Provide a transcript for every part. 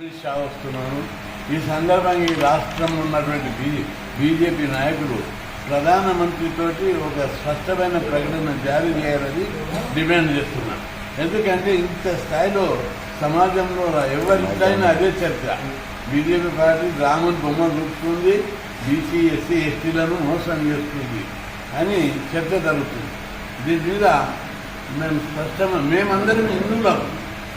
షా వస్తున్నాను. ఈ సందర్భంగా ఈ రాష్ట్రంలో ఉన్నటువంటి బీజే బీజేపీ నాయకులు ప్రధానమంత్రితోటి ఒక స్పష్టమైన ప్రకటన జారీ చేయాలని డిమాండ్ చేస్తున్నాను ఎందుకంటే ఇంత స్థాయిలో సమాజంలో ఎవరికైనా అదే చర్చ బీజేపీ పార్టీ రాముని బొమ్మ చూపుతుంది బీసీ ఎస్సీ ఎస్టీలను మోసం చేస్తుంది అని చర్చ జరుగుతుంది. దీని మీద మేము స్పష్టంగా మేమందరం హిందువులం.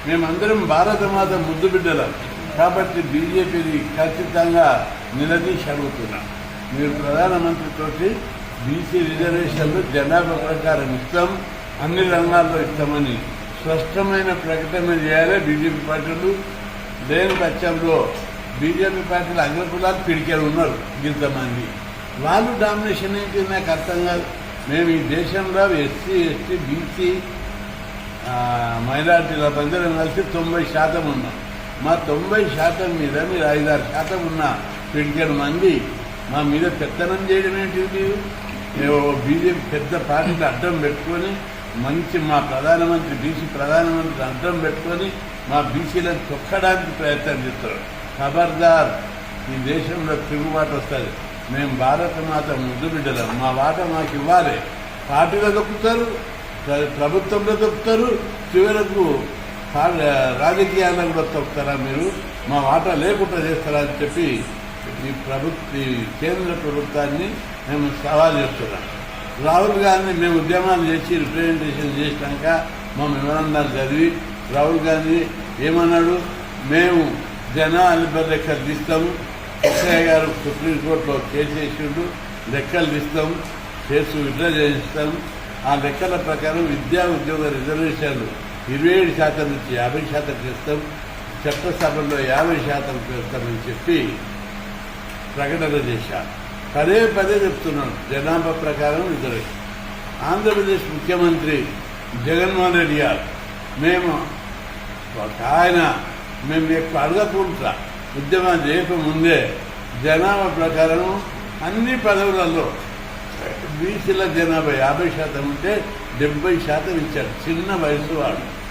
మేమందరం భారతమాత ముద్దు బిడ్డలం. కాబట్టి బీజేపీని ఖచ్చితంగా నిలదీసి అడుగుతున్నా మీరు ప్రధానమంత్రితోటి బీసీ రిజర్వేషన్లు జనాభా ప్రకారం ఇస్తాం అన్ని రంగాల్లో ఇస్తామని స్పష్టమైన ప్రకటన చేయాలి బీజేపీ పార్టీలు. లేని పక్షంలో బీజేపీ పార్టీలు అగ్రకులాలు పిడికేలు ఉన్నారు ఇంతమంది. వాళ్ళు డామినేషన్ ఏంటి నాకు అర్థం కాదు. మేము ఈ దేశంలో ఎస్సీ ఎస్టీ బీసీ మైనార్టీల అందరం కలిసి తొంభై శాతం ఉన్నాం. మా తొంభై శాతం మీద మీరు ఐదారు శాతం ఉన్న పిడికెడు మంది మా మీద పెత్తనం చేయడం ఏంటిది మీరు? బీజేపీ పెద్ద పార్టీకి అడ్డం పెట్టుకొని మంచి మా ప్రధానమంత్రి బీసీ ప్రధానమంత్రి అడ్డం పెట్టుకొని మా బీసీలను తొక్కడానికి ప్రయత్నం చేస్తారు ఖబర్దార్ ఈ దేశంలో తిరుగుబాటు వస్తుంది. మేము భారత మాత ముద్దు బిడ్డలం. మా వాట మాకు ఇవ్వాలి. పార్టీలో దొక్కుతారు ప్రభుత్వంలో దొక్కుతారు చివరకు రాజకీయాల్లో కూడా తొక్కుతారా మీరు? మా వాటా లేకుండా చేస్తారా అని చెప్పి ఈ ప్రభుత్వ కేంద్ర ప్రభుత్వాన్ని మేము సవాల్ చేస్తున్నాం. రాహుల్ గాంధీ మేము ఉద్యమాలు చేసి రిప్రజెంటేషన్ చేసినాక మా మెమరాండాలు చదివి రాహుల్ గాంధీ ఏమన్నాడు? మేము జనాలు లెక్కలు తీస్తాము. కృష్ణయ్య గారు సుప్రీంకోర్టులో కేసు వేసిండు లెక్కలు తీస్తాము కేసు విడ్రా చేయిస్తాము. ఆ లెక్కల ప్రకారం విద్యా ఉద్యోగ రిజర్వేషన్లు ఇరవై ఏడు శాతం నుంచి యాభై శాతం చేస్తాం చట్టసభల్లో యాభై శాతం చేస్తామని చెప్పి ప్రకటన చేశారు. పదే పదే చెప్తున్నాను జనాభా ప్రకారం ఇద్దరు. ఆంధ్రప్రదేశ్ ముఖ్యమంత్రి జగన్మోహన్ రెడ్డి గారు మేము ఒక ఆయన మేము ఎక్కువ అడగకుండా ఉద్యమం చేయకముందే జనాభా ప్రకారం అన్ని పదవులలో బీసీల జనాభా యాభై శాతం ఉంటే డెబ్బై శాతం ఇచ్చాడు చిన్న వయసు వాడు.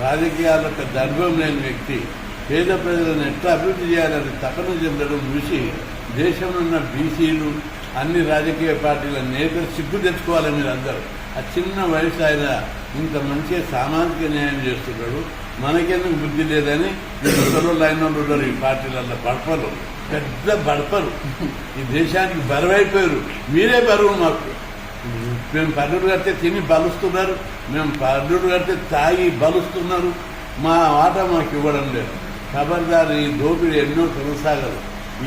రాజకీయాలకు దర్భం లేని వ్యక్తి. పేద ప్రజలను ఎట్లా అభివృద్ధి చేయాలని తపన చెందడం చూసి దేశంలో ఉన్న బీసీలు అన్ని రాజకీయ పార్టీల నేతలు సిగ్గు తెచ్చుకోవాలి మీరు అందరూ ఆ చిన్న వయసు ఆయన ఇంత మంచిగా సామాజిక న్యాయం చేస్తున్నాడు. మనకెందుకు బుద్ధి లేదని ముసలు లైన్ ఉన్నారు ఈ పార్టీలలో బడపలు. పెద్ద బడపలు. ఈ దేశానికి బరువైపోయారు. మీరే బరువు మాకు. మేము పన్నులు కడితే తిని బలుస్తున్నారు. మేము పన్నులు కడితే తాగి బలుస్తున్నారు. మా ఆట మాకు ఇవ్వడం లేదు. ఖబర్దారు ఈ దోపిడీ ఎన్నో కొనసాగదు.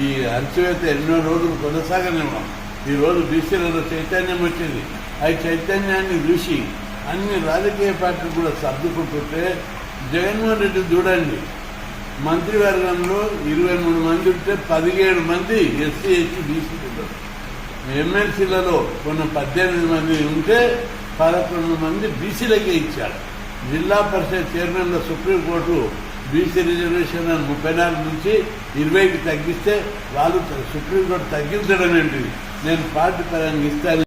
ఈ అణచివేత ఎన్నో రోజులు కొనసాగనివ్వం. ఈ రోజు బీసీలలో చైతన్యం వచ్చింది. ఆ చైతన్యాన్ని చూసి అన్ని రాజకీయ పార్టీలు కూడా సర్దుకుంటుంటే జగన్మోహన్ రెడ్డి చూడండి. మంత్రివర్గంలో ఇరవై మూడు మంది ఉంటే పదిహేడు మంది ఎస్సీ ఎస్టీ ఉంటారు ఎమ్మెల్సీలలో కొన్ని పద్దెనిమిది మంది ఉంటే పదకొండు మంది బీసీలకే ఇచ్చారు. జిల్లా పరిషత్ చైర్మన్ల సుప్రీంకోర్టు బీసీ రిజర్వేషన్ ముప్పై నాలుగు నుంచి ఇరవైకి తగ్గిస్తే వాళ్ళు సుప్రీంకోర్టు తగ్గించడం ఏంటిది? నేను పార్టీ పరంగా ఇస్తాను.